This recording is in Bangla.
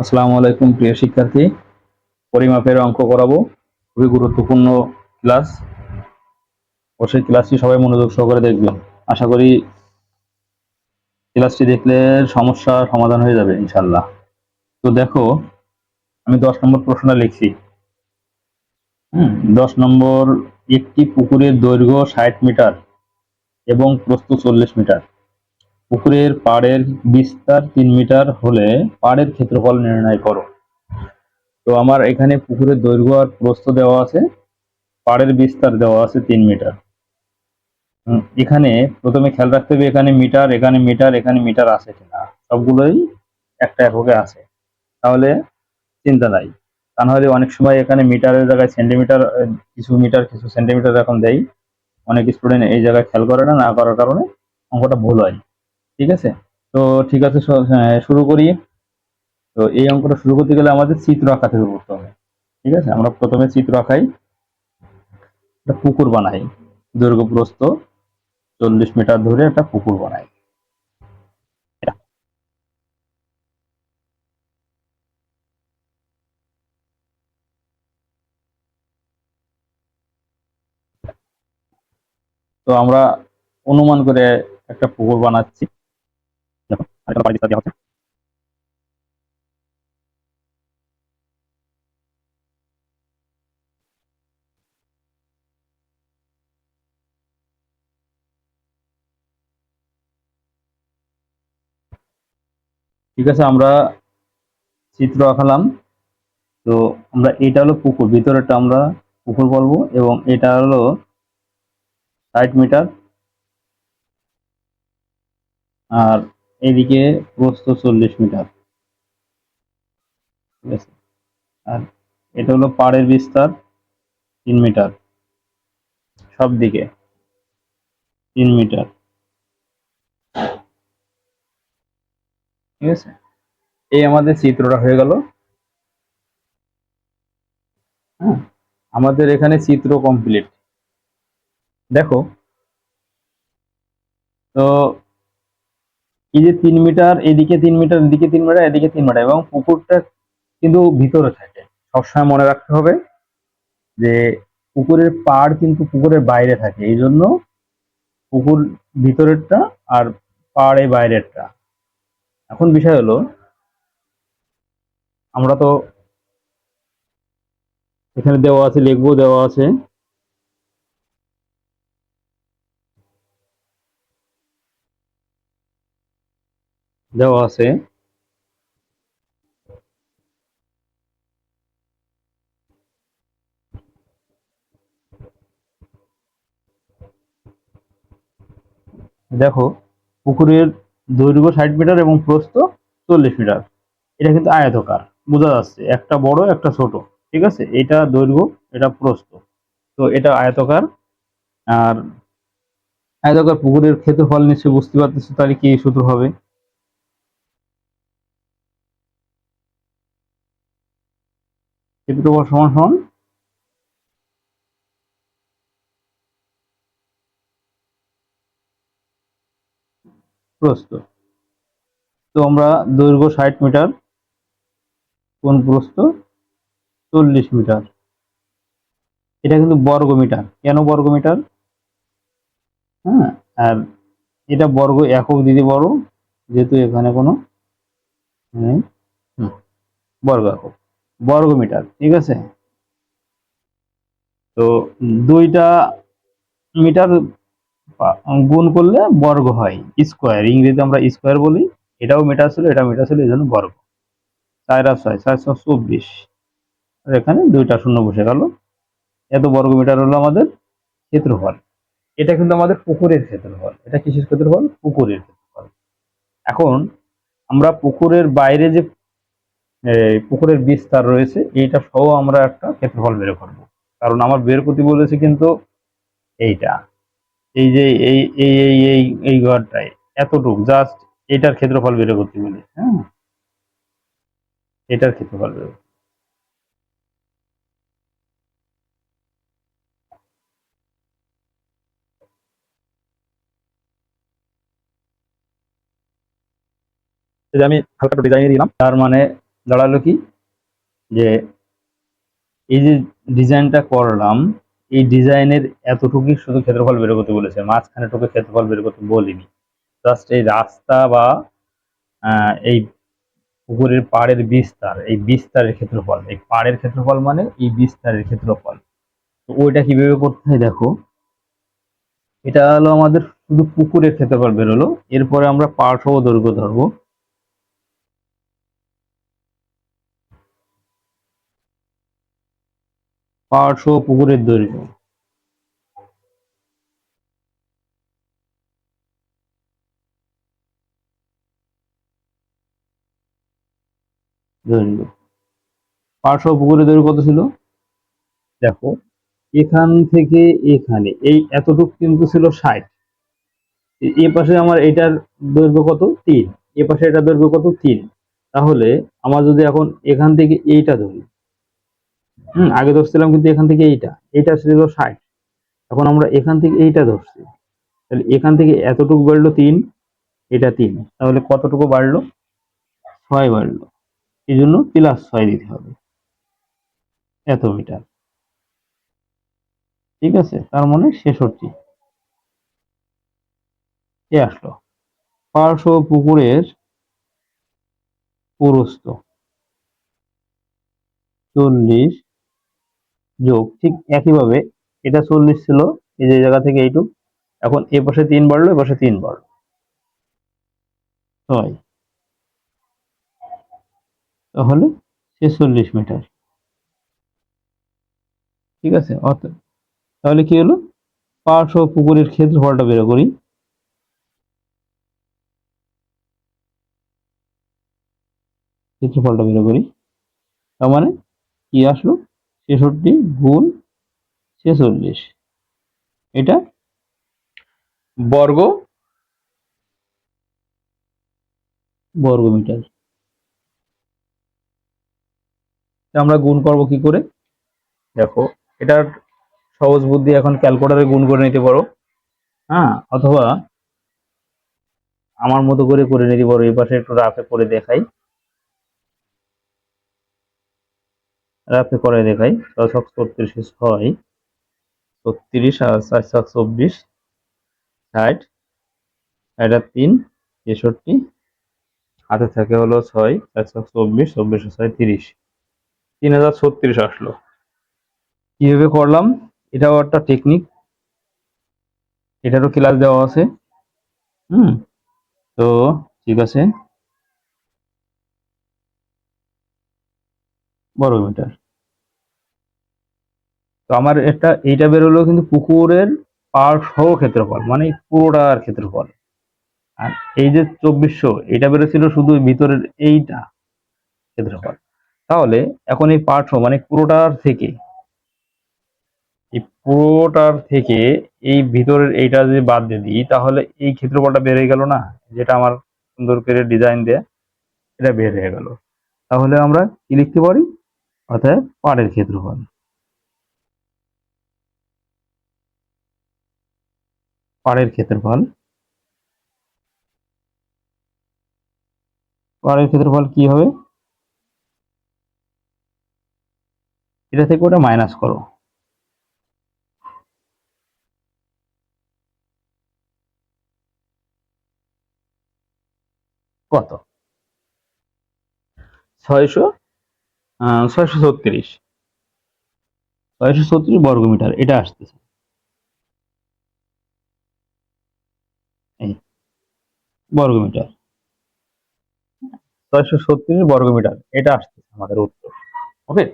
আসসালামু আলাইকুম, প্রিয় শিক্ষার্থী। পরিমাপের অঙ্ক করাবো। খুবই গুরুত্বপূর্ণ ক্লাস। অবশ্যই ক্লাসটি সবাই মনোযোগ সহকারে দেখবেন। আশা করি ক্লাসটি দেখলে সমস্যা সমাধান হয়ে যাবে ইনশাল্লাহ তো দেখো, আমি দশ নম্বর প্রশ্নটা লিখছি। হুম, দশ নম্বর, একটি পুকুরের দৈর্ঘ্য ষাট মিটার এবং প্রস্থ চল্লিশ মিটার। পুকুরের পাড়ের বিস্তার তিন মিটার হলে পাড়ের ক্ষেত্রফল নির্ণয় করো। তো আমার এখানে পুকুরের দৈর্ঘ্য আর প্রস্থ দেওয়া আছে, পাড়ের বিস্তার দেওয়া আছে তিন মিটার। এখানে প্রথমে খেয়াল রাখতে হবে এখানে মিটার এখানে মিটার এখানে মিটার আছে কিনা। সবগুলোই একটা এককে আছে। তাহলে চিন্তা নাই। তা নাহলে অনেক সময় এখানে মিটারের জায়গায় সেন্টিমিটার কিছু মিটার, কিছু সেন্টিমিটার এখন দেয় অনেক স্টুডেন্ট এই জায়গায় খেয়াল করে না না করার কারণে অঙ্কটা ভুল হয়। ঠিক আছে? তো ঠিক আছে হ্যাঁ, শুরু করি। তো এই অঙ্কটা শুরু করতে গেলে আমাদের চিত্র আঁকা থেকে করতে হবে। ঠিক আছে? আমরা প্রথমে চিত্র আঁকাই। একটা পুকুর বানাই। দৈর্ঘ্য চল্লিশ মিটার ধরে একটা পুকুর বানাই। তো আমরা অনুমান করে একটা পুকুর বানাচ্ছি। ঠিক আছে, আমরা চিত্র আঁকালাম। তো আমরা এটা হলো পুকুর ভিতরেটা আমরা পুকুর বলব এবং এটা হলো ষাট মিটার। আর এদিকে প্রস্থ চল্লিশ মিটার। ঠিক আছে? আর এটা হলো পাড়ের বিস্তার তিন মিটার। সব দিকে তিন মিটার। ঠিক আছে? এই আমাদের চিত্রটা হয়ে গেল। হ্যাঁ? আমাদের এখানে চিত্র কমপ্লিট। দেখো? তো এই যে তিন মিটার, এদিকে তিন মিটার, এদিকে তিন মিটার, এদিকে তিন মিটার এবং পুকুরটা কিন্তু ভিতরে থাকে। সবসময় মনে রাখতে হবে যে পুকুরের পাড় কিন্তু পুকুরের বাইরে থাকে। এই জন্য পুকুর ভিতরেরটা আর পাড় বাইরেরটা। এখন বিষয় হলো, আমরা তো এখানে দেওয়া আছে, লিখব দেওয়া আছে। দেওয়া আছে। দেখো, পুকুরের দৈর্ঘ্য ষাট মিটার এবং প্রস্থ চল্লিশ মিটার। এটা কিন্তু আয়তকার, বোঝা যাচ্ছে। একটা বড়, একটা ছোট, ঠিক আছে? এটা দৈর্ঘ্য, এটা প্রস্থ। তো এটা আয়তকার। আর আয়তকার পুকুরের ক্ষেত্রফল নিশ্চয়ই বুঝতে পারতেছো, তাহলে কি সূত্র হবে? ক্ষেত্রফল সমান সমান। প্রস্থ। তো আমরা দৈর্ঘ্য ষাট মিটার কোন প্রস্থ চল্লিশ মিটার। এটা কিন্তু বর্গ মিটার। কেন বর্গ মিটার? হ্যাঁ আর এটা বর্গ একক দিতে বড় যেহেতু এখানে কোনো। বর্গ একক। বর্গ মিটার ঠিক আছে? তো দুইটা মিটার গুণ করলে বর্গ হয়, স্কোয়ার। ইংরেজিতে আমরা স্কোয়ার বলি, এটাও মিটার ছিল, এটা মিটার ছিল, এই জন্য বর্গ। চার আর ছয় চারশো চব্বিশ। এখানে দুইটা শূন্য বসে গেল। এত বর্গ মিটার হলো আমাদের ক্ষেত্রফল। এটা কিন্তু আমাদের পুকুরের ক্ষেত্রফল। এটা কিসের ক্ষেত্রফল? পুকুরের ক্ষেত্রফল। এখন আমরা পুকুরের বাইরে যে পুকুরের বিস্তার রয়েছে এইটা সহ আমরা একটা ক্ষেত্রফল বের করব। কারণ আমার বের করতে বলেছে কিন্তু এইটা। এই যে এই এই এই এই এই ঘরটায় এতটুক জাস্ট এটার ক্ষেত্রফল বের করতে বলে হ্যাঁ? এটার ক্ষেত্রফল বের আমি হালকা ডিজাইন দিলাম। তার মানে দাঁড়াল কি? যে এই যে ডিজাইনটা করলাম, এই ডিজাইনের এতটুকুই শুধু ক্ষেত্রফল বের করতে বলেছে মাঝখানে টুকু ক্ষেত্রফল বের করতে বলিনি। জাস্ট এই রাস্তা বা এই পুকুরের পাড়ের বিস্তার, এই বিস্তারের ক্ষেত্রফল। এই পাড়ের ক্ষেত্রফল মানে এই বিস্তারের ক্ষেত্রফল। তো ওইটা কীভাবে করতে হয় দেখো। এটা হলো আমাদের শুধু পুকুরের ক্ষেত্রফল বেরোলো, এরপরে আমরা পার্শ্ব দৈর্ঘ্য ধরবো। পার্শ্ব পুকুরের দৈর্ঘ্য দৈর্ঘ্য পার্শ্ব পুকুরের দৈর্ঘ্য কত ছিল? দেখো, এখান থেকে এখানে, এই এতটুকু কিন্তু ছিল ষাট। এ পাশে আমার এটার দৈর্ঘ্য কত? তিন। এ পাশে এটার দৈর্ঘ্য কত? তিন। তাহলে আমার যদি এখন এখান থেকে এইটা ধরি হুম, আগে ধরছিলাম কিন্তু এখান থেকে এইটা। এইটা ছিল ষাট। এখন আমরা এখান থেকে এইটা ধরছি। তাহলে এখান থেকে এতটুকু বাড়লো তিন, এটা তিন। তাহলে কতটুকু বাড়লো? ছয় বাড়লো। এই জন্য প্লাস ছয় দিতে হবে। এত মিটার। ঠিক আছে? তার মানে ছেষট্টি। এ আসলো। পার্শ্ব পুকুরের পুরস্ত চল্লিশ যোগ, ঠিক একইভাবে এটা চল্লিশ ছিল, এই যে জায়গা থেকে এইটুক, এখন এ পাশে তিন বাড়লো, এ পাশে তিন বাড়লো। ছয়। তাহলে ছেচল্লিশ মিটার। ঠিক আছে অত- তাহলে কি হলো? পার্শ্ব পুকুরের ক্ষেত্রফলটা বের করি। ক্ষেত্রফলটা বের করি। তার মানে কি আসলো? ছেষট্টি গুণ ছেচল্লিশ। এটা বর্গ বর্গ মিটার আমরা গুণ করব কি করে? দেখো, এটার সহজ বুদ্ধি এখন ক্যালকুলেটরে গুণ করে নিতে পারো। হ্যাঁ অথবা আমার মতো করে করে নিতে পারো, এই পাশে একটু রাফে করে দেখাই। রাফে করে দেখাই। ছয় ছক ছত্রিশ ছয় ছত্রিশ আর চার ছক চব্বিশ। ষাট। এটা তিন, তেষট্টি। হাতে থাকে হলো ছয়, চার ছক চব্বিশ চব্বিশ আর ছয় তিরিশ। তিন হাজার ছত্রিশ আসলো। কীভাবে করলাম? এটাও একটা টেকনিক এটারও ক্লাস দেওয়া আছে। হুম। তো ঠিক আছে। বর্গ মিটার তো আমার এটা এইটা বেরোলো কিন্তু পুকুরের পার সহ ক্ষেত্রফল মানে পুরোটার ক্ষেত্রফল। আর এই যে চব্বিশশো এটা বেরোছিল শুধু ভিতরের এইটা ক্ষেত্রফল। তাহলে এখন এই পার্ট মানে পুরোটার থেকে, এই পুরোটার থেকে এই ভিতরের এইটা যদি বাদ দিয়ে দিই, তাহলে এই ক্ষেত্রফলটা বেড়ে গেল না? যেটা আমার সুন্দর করে ডিজাইন দেয়া, এটা বের হয়ে গেল। তাহলে আমরা কি লিখতে পারি? অর্থাৎ পাড়ের ক্ষেত্রফল পাড়ের ক্ষেত্রফল পাড়ের ক্ষেত্রফল কি হবে? এটা থেকে ওটা মাইনাস করো। কত? ছয়শো ছয়শো ছত্রিশ। ছয়শো ছত্রিশ বর্গ মিটার এটা আসতেছে। এই বর্গ মিটার ছয়শো ছত্রিশ বর্গ মিটার এটা আসতেছে আমাদের উত্তর। ওকে